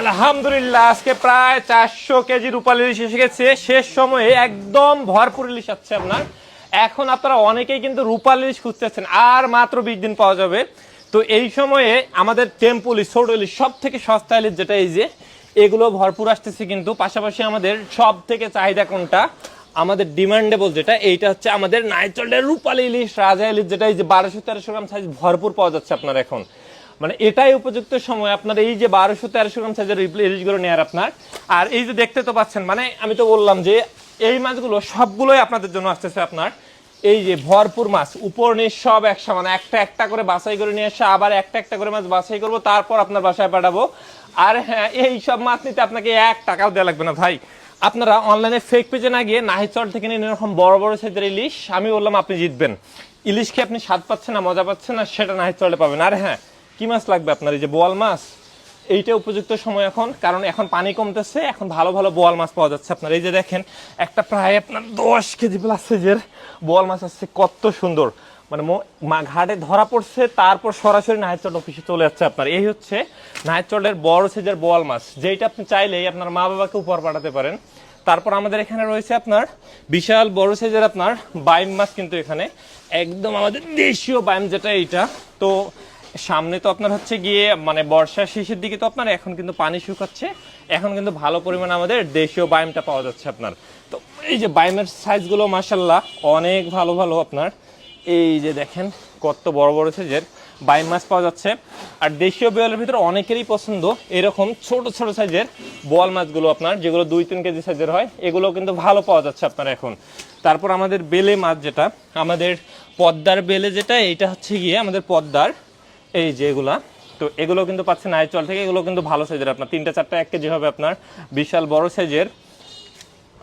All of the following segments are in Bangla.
আলহামদুলিল্লাহ, আজকে প্রায় চারশো কেজি রূপালি ইলিশ এসে গেছে। শেষ সময়ে একদম ভরপুর ইলিশ আছে আপনার। এখন আপনারা অনেকেই কিন্তু রূপালি ইলিশ খুঁজতেছেন, আর মাত্র বিশ দিন পাওয়া যাবে। তো এই সময়ে আমাদের টেম্পল ইলিশ ছোট ইলিশ সব থেকে সস্তা ইলিশ যেটা এই যে, এগুলো ভরপুর আসতেছে কিন্তু। পাশাপাশি আমাদের সব থেকে চাহিদা কোনটা? আমাদের ডিমান্ডেবল যেটা, এইটা হচ্ছে আমাদের নাইচলের রূপালি ইলিশ, রাজা ইলিশ যেটা এই যে বারোশো তেরোশো গ্রাম সাইজ ভরপুর পাওয়া যাচ্ছে আপনার এখন। মানে এটাই উপযুক্ত সময় আপনার এই যে বারোশো তেরোশো গ্রাম সাইজের ইলিশগুলো নেয়ার আপনার। আর এই যে দেখতে তো পাচ্ছেন মানে আমি তো বললাম যে এই মাছগুলো সবগুলোই আপনাদের জন্য আসতেছে আপনার। এই যে ভরপুর মাছ, উপর নিচ সব একসা মানে একটা একটা করে বাছাই করে নিয়ে এসে আবার একটা একটা করে মাছ বাছাই করব, তারপর আপনার বাসায় পাঠাবো। আর হ্যাঁ এই সব মাছ নিতে আপনাকে এক টাকাও দেওয়া লাগবে না ভাই। আপনারা অনলাইনে ফেক পেজে না গিয়ে নাহিচর থেকে নিয়ে এরকম বড় বড় সাইজের ইলিশ। আমি বললাম আপনি জিতবেন। ইলিশ কি আপনি স্বাদ পাচ্ছেন না মজা পাচ্ছেন না, সেটা নাহিচলে পাবেন। আর হ্যাঁ কি মাছ লাগবে আপনার? এই যে বোয়াল মাছ, এইটা উপযুক্ত সময় এখন, কারণ এখন পানি কমতেছে, এখন ভালো ভালো বোয়াল মাছ পাওয়া যাচ্ছে। আপনার এই যে দেখেন, একটা প্রায় আপনার দশ কেজি প্লাস সাইজের বোয়াল মাছ আসছে কত সুন্দর। মানে মো- ঘাটে ধরা পড়ছে, তারপর সরাসরি নাহেরচট অফিসে চলে যাচ্ছে আপনার। এই হচ্ছে নাহেরচটের বড় সাইজের বোয়াল মাছ যেটা আপনি চাইলেই আপনার মা বাবাকে উপহার পাঠাতে পারেন। তারপর আমাদের এখানে রয়েছে আপনার বিশাল বড় সাইজের আপনার বাইম মাছ কিন্তু এখানে। একদম আমাদের দেশীয় বাইম যেটা এইটা। তো সামনে তো আপনার হচ্ছে গিয়ে মানে বর্ষার শেষের দিকে তো আপনার, এখন কিন্তু পানি শুকাচ্ছে। এখন কিন্তু ভালো পরিমাণে আমাদের দেশীয় বাইমটা পাওয়া যাচ্ছে আপনার। তো এই যে বাইমের সাইজগুলো মাসাল্লাহ অনেক ভালো ভালো আপনার। এই যে দেখেন, কত বড় বড় সাইজের বাইম মাছ পাওয়া যাচ্ছে। আর দেশীয় বোয়ালের ভিতরে অনেকেরই পছন্দ। এরকম ছোট ছোট সাইজের বোয়াল মাছগুলো আপনার, যেগুলো দুই, তিন কেজি সাইজের হয় এগুলো কিন্তু ভালো পাওয়া যাচ্ছে আপনার এখন। তারপর আমাদের বেলে মাছ যেটা, আমাদের পদ্মার বেলে যেটা, এইটা হচ্ছে গিয়ে আমাদের পদ্মার এই যে এগুলা, তো এগুলো কিন্তু পাচ্ছেন আইচল থেকে, এগুলো কিন্তু ভালো সাইজের আপনার, তিনটা চারটা এক কেজি হবে আপনার, বিশাল বড় সাইজের।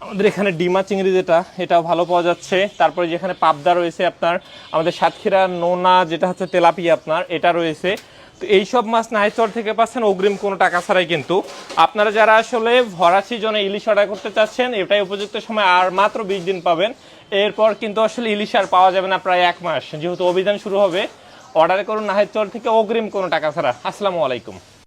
আমাদের এখানে ডিমা চিংড়ি যেটা, এটাও ভালো পাওয়া যাচ্ছে। তারপরে যেখানে পাবদা রয়েছে আপনার, আমাদের সাতক্ষীরা নোনা যেটা হচ্ছে তেলাপিয়া আপনার, এটা রয়েছে। তো এইসব মাছ নাইচর থেকে পাচ্ছেন, অগ্রিম কোনো টাকা ছাড়াই কিন্তু। আপনারা যারা আসলে ভরা সিজনে ইলিশ অর্ডার করতে চাচ্ছেন, এটাই উপযুক্ত সময়, আর মাত্র বিশ দিন পাবেন। এরপর কিন্তু আসলে ইলিশ আর পাওয়া যাবে না প্রায় এক মাস, যেহেতু অভিযান শুরু হবে। অর্ডার করুন নাহের চল থেকে অগ্রিম কোনো টাকা ছাড়া। আসসালামু আলাইকুম।